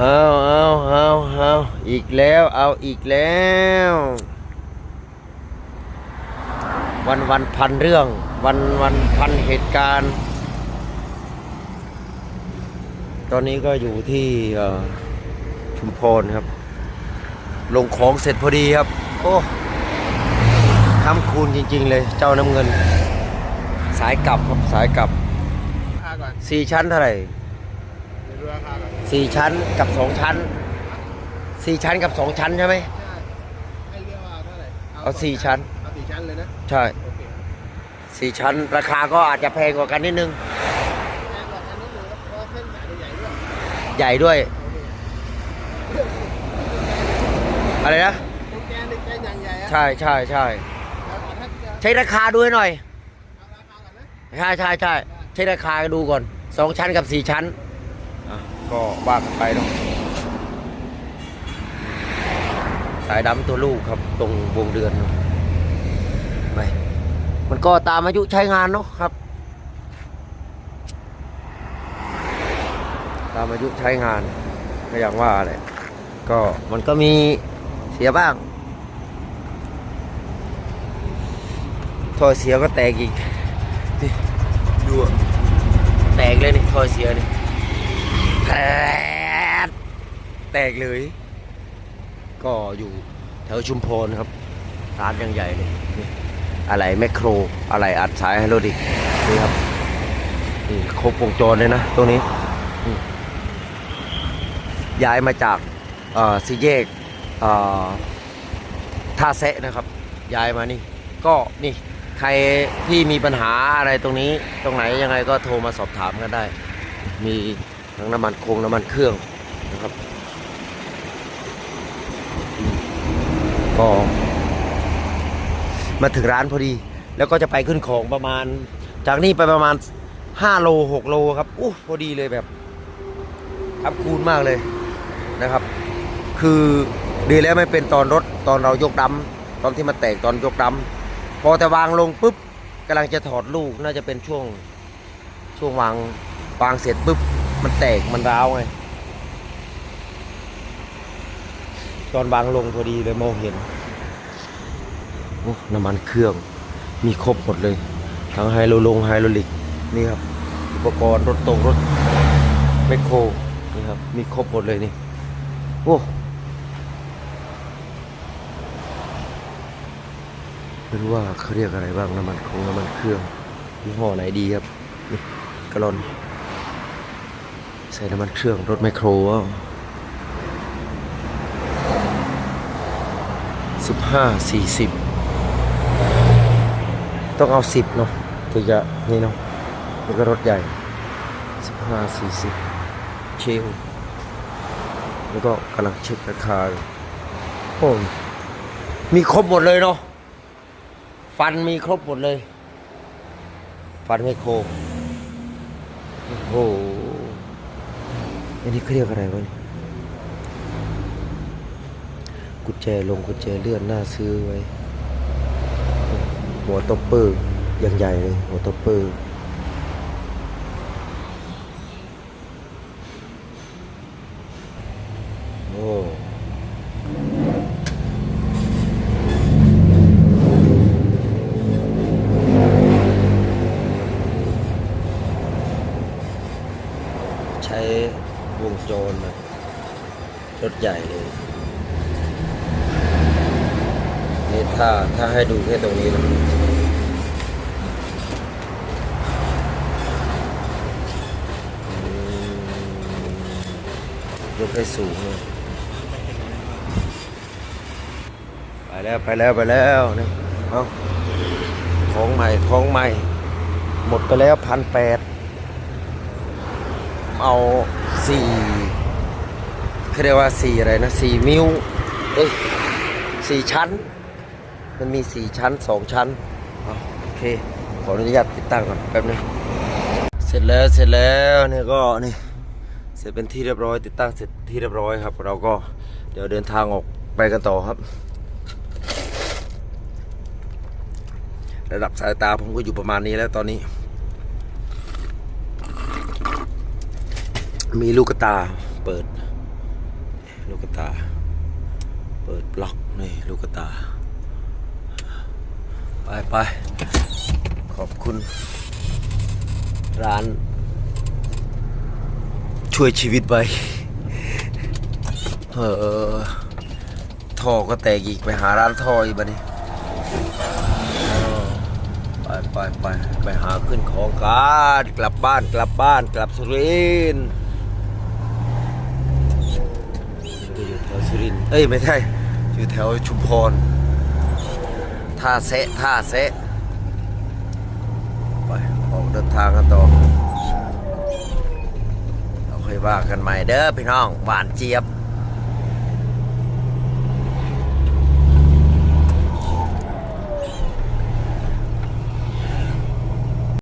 เอาเอาเอาเอาอีกแล้ว เอาอีกแล้ว วันวันพันเรื่อง วันวันพันเหตุการณ์ ตอนนี้ก็อยู่ที่เอ่อชุมพรครับ ลงของเสร็จพอดีครับ โอ้คำคูณจริง ๆ เลย เจ้าน้ำเงิน สายกลับครับ สายกลับราคาก่อนสี่ชั้นเท่าไหร่เดี๋ยวดูราคาก่อนสี่ชั้นกับสองชั้นสี่ชั้นกับสองชั้นใช่ไหมใช่ให้เรียกว่าเท่าไหร่เอาสี่ชั้น เอาสี่ชั้นเลยนะใช่โอเคสี่ชั้น ราคาก็อาจจะแพงกว่ากันนิดนึง แพงกว่าอันนี้เลยเพราะว่าเส้นสายใหญ่ด้วยใหญ่ด้วยโอเคอะไรนะโปรแกรมนี่แกนอย่างใหญ่อะใช่ใช่ใช่แล้วถ้าจะใช้ราคาด้วยหน่อย เอาราคาก่อนนะใช่ใช่ใช่ใช้ราคาดูก่อนสองชั้นกับสี่ชั้นอะ ก็ว่ากันไปเนาะสายดำตัวลูกครับตรงวงเดือนเนอะไปมันก็ตามอายุใช้งานเนาะครับ ตามอายุใช้งานก็อย่างว่าแหละก็มันก็มีเสียบ้างท่อเสียก็แตกอีกดูแตกเลยนี่ท่อเสียนี่แตก แตกเลย ก็อยู่แถวชุมพรครับร้านยังใหญ่เลยนี่อะไรแมคโครอะไรอัดสายไฮโดรลิกนี่ครับนี่ครบวงจรเลยนะตรงนี้ ย้ายมาจากอ่อสี่แยกอ่อท่าแซะนะครับ ย้ายมานี่ ก็นี่ใครที่มีปัญหาอะไรตรงนี้ ตรงไหนยังไงก็โทรมาสอบถามกันได้ มีทั้งน้ำมันโคงน้ำมันเครื่องนะครับอืม ก็ มาถึงร้านพอดี แล้วก็จะไปขึ้นของประมาณ จากนี่ไปประมาณ5โล6โลครับอู้พอดีเลยแบบทับคูณมากเลยนะครับ คือดีแล้วไม่เป็นตอนรถตอนเรายกดำตอนที่มันแตกตอนยกดำพอแต่วางลงปุ๊บกำลังจะถอดลูกน่าจะเป็นช่วงช่วงวางวางเสร็จปุ๊บมันแตกมันร้าวไงตอนวางลงพอดีเลยมองเห็น น้ำมันเครื่อง มีครบหมดเลย ทั้งไฮโลลงไฮโดรลิก นี่ครับ อุปกรณ์รถตรงรถแมคโครนี่ครับ มีครบหมดเลยนี่ โอ้ไม่รู้ว่าเขาเรียกอะไรบ้างน้ำมันคงน้ำมันเครื่องยี่ห้อไหนดีครับนี่กะลอน ใส่น้ำมันเครื่องรถไมโครสิบห้าสี่สิบ ต้องเอาสิบเนาะถึงจะนี่เนาะนี่ก็รถใหญ่สิบห้าสี่สิบเชลแล้วก็กำลังเช็คราคาโอ้มีครบหมดเลยเนาะฟันมีครบหมดเลย ฟันไม่โคงโอ้โหอันนี้เขาเรียกอะไรวะนี่กุญแจลงกุญแจเลื่อนหน้าซื้อไว้ หัวตบเปอร์อยังใหญ่เลยหัวตบเปอร์โอ้ใช้วงจรนะรถใหญ่เลย นี่ ถ้าถ้าให้ดูแค่ตรงนี้นะยกให้สูงเลยไปแล้วไปแล้วไปแล้วนี่เอาของใหม่ของใหม่ หมดไปแล้วพันแปดเอาสี่เขาเรียกว่าสี่อะไรนะสี่มิวเอ้ยสี่ชั้น มันมีสี่ชั้นสองชั้นโอเค ขออนุญาตติดตั้งก่อนแป๊บนึงเสร็จแล้วเสร็จแล้วเนี่ยก็นี่เสร็จเป็นที่เรียบร้อย ติดตั้งเสร็จที่เรียบร้อยครับ เราก็เดี๋ยวเดินทางออกไปกันต่อครับ ระดับสายตาผมก็อยู่ประมาณนี้แล้วตอนนี้ มีลูกกระตาเปิด ลูกตา เปิดบล็อกนี่ลูกตา ไปไปขอบคุณ ร้าน ช่วยชีวิตไปเออท่อก็แตกอีกไปหาร้านท่ออีกบ้านี้ไปไปไปไปหาขึ้นของกันกลับบ้านกลับบ้านกลับสุรินทร์อยู่แถวสุรินทร์เอ้ยไม่ใช่อยู่แถวชุมพร ท่าเซะท่าเซะไปออกเดินทางกันต่อเราค่อยว่ากันใหม่เด้อพี่น้องหวานเจี๊ยบ